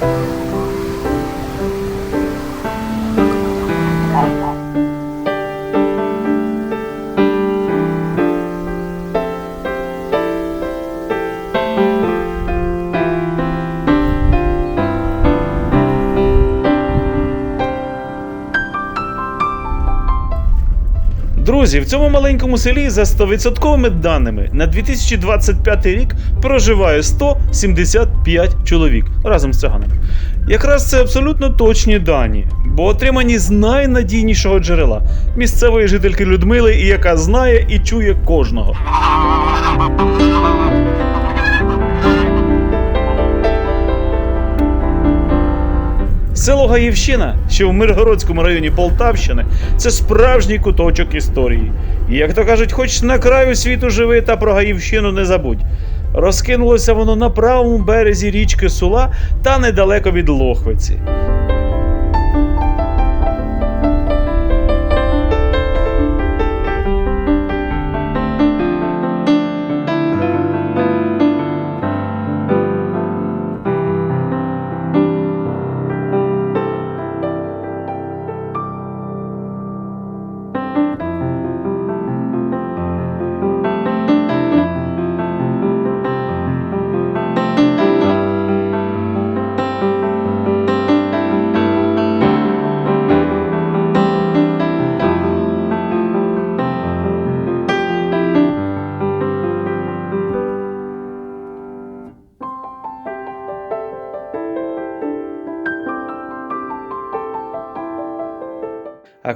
Bye. Друзі, в цьому маленькому селі за 100% даними на 2025 рік проживає 175 чоловік разом з циганами. Якраз це абсолютно точні дані, бо отримані з найнадійнішого джерела місцевої жительки Людмили, яка знає і чує кожного. Село Гаївщина, що в Миргородському районі Полтавщини, це справжній куточок історії. І як то кажуть, хоч на краю світу живи та про Гаївщину не забудь. Розкинулося воно на правому березі річки Сула та недалеко від Лохвиці.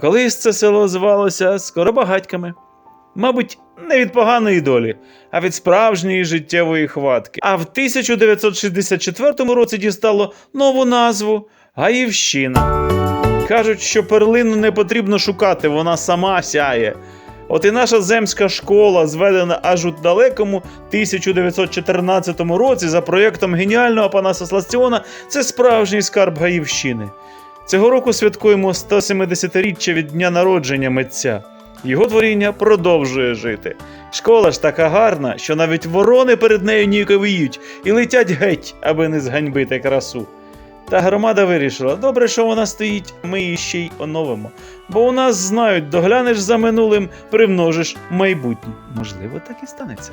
Колись це село звалося Скоробагатьками. Мабуть, не від поганої долі, а від справжньої життєвої хватки. А в 1964 році дістало нову назву Гаївщина. Кажуть, що перлину не потрібно шукати, вона сама сяє. От і наша земська школа, зведена аж у далекому 1914 році за проєктом геніального Панаса Сластіона, це справжній скарб Гаївщини. Цього року святкуємо 170-річчя від дня народження митця. Його творіння продовжує жити. Школа ж така гарна, що навіть ворони перед нею ніяковіють і летять геть, аби не зганьбити красу. Та громада вирішила, добре, що вона стоїть, ми її ще й оновимо. Бо у нас знають, доглянеш за минулим, примножиш майбутнє. Можливо, так і станеться.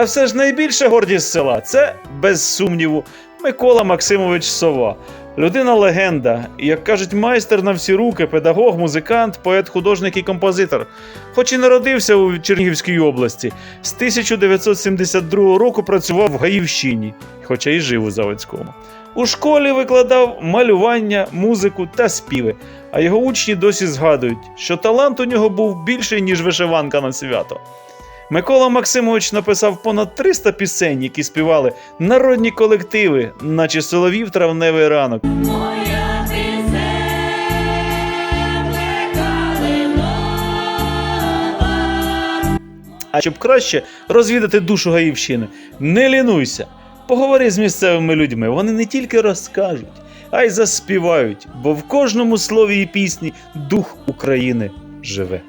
Та все ж найбільша гордість села це, без сумніву, Микола Максимович Сова. Людина легенда, як кажуть, майстер на всі руки, педагог, музикант, поет, художник і композитор. Хоч і народився у Чернігівській області, з 1972 року працював в Гаївщині, хоча й жив у Заводському. У школі викладав малювання, музику та співи, а його учні досі згадують, що талант у нього був більший, ніж вишиванка на свято. Микола Максимович написав понад 300 пісень, які співали народні колективи, наче соловів травневий ранок. А щоб краще розвідати душу Гаївщини, не лінуйся. Поговори з місцевими людьми. Вони не тільки розкажуть, а й заспівають, бо в кожному слові і пісні дух України живе.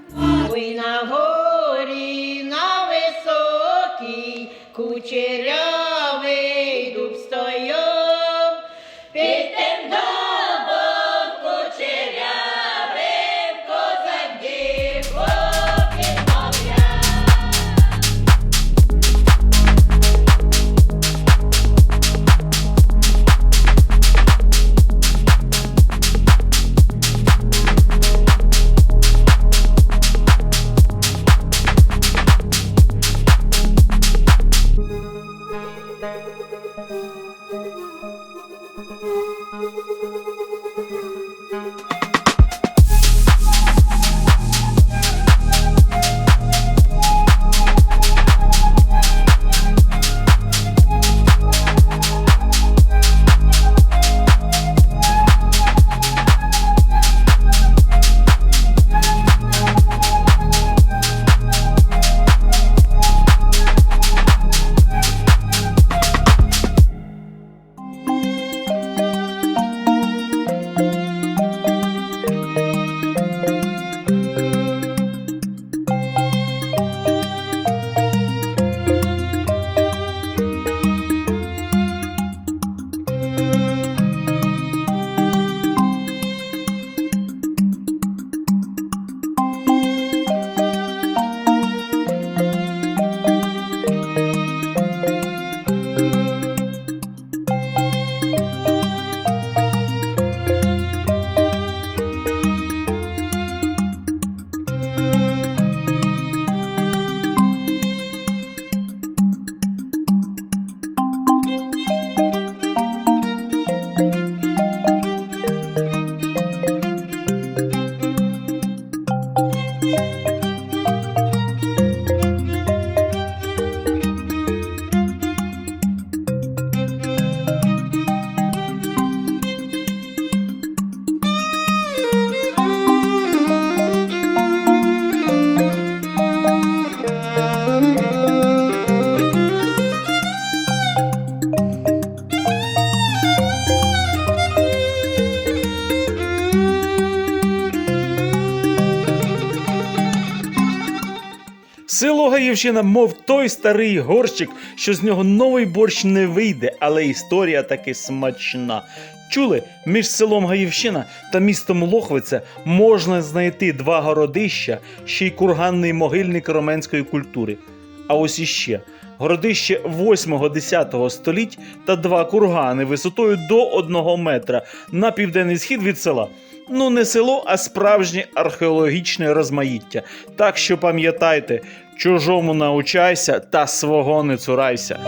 Гаївщина, мов той старий горщик, що з нього новий борщ не вийде, але історія таки смачна. Чули, між селом Гаївщина та містом Лохвиця можна знайти два городища, ще й курганний могильник роменської культури. А ось іще городище 8-10 століть та два кургани висотою до 1 метра на південний схід від села. Ну, не село, а справжнє археологічне розмаїття. Так що пам'ятайте, чужому научайся та свого не цурайся.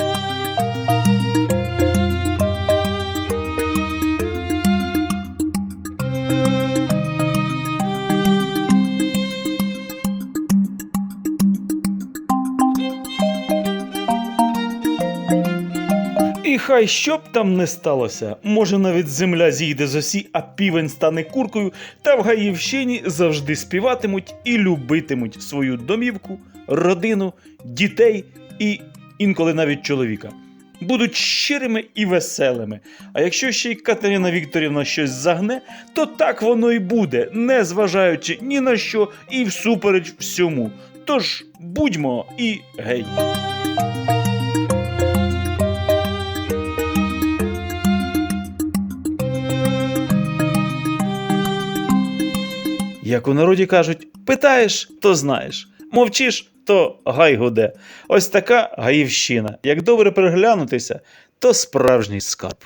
І хай що б там не сталося, може навіть земля зійде з осі, а півень стане куркою, та в Гаївщині завжди співатимуть і любитимуть свою домівку, родину, дітей і інколи навіть чоловіка. Будуть щирими і веселими. А якщо ще й Катерина Вікторівна щось загне, то так воно й буде, не зважаючи ні на що і всупереч всьому. Тож будьмо і гей. Як у народі кажуть, питаєш, то знаєш. Мовчиш, то гай гуде. Ось така гаївщина. Як добре приглянутися, то справжній скарб.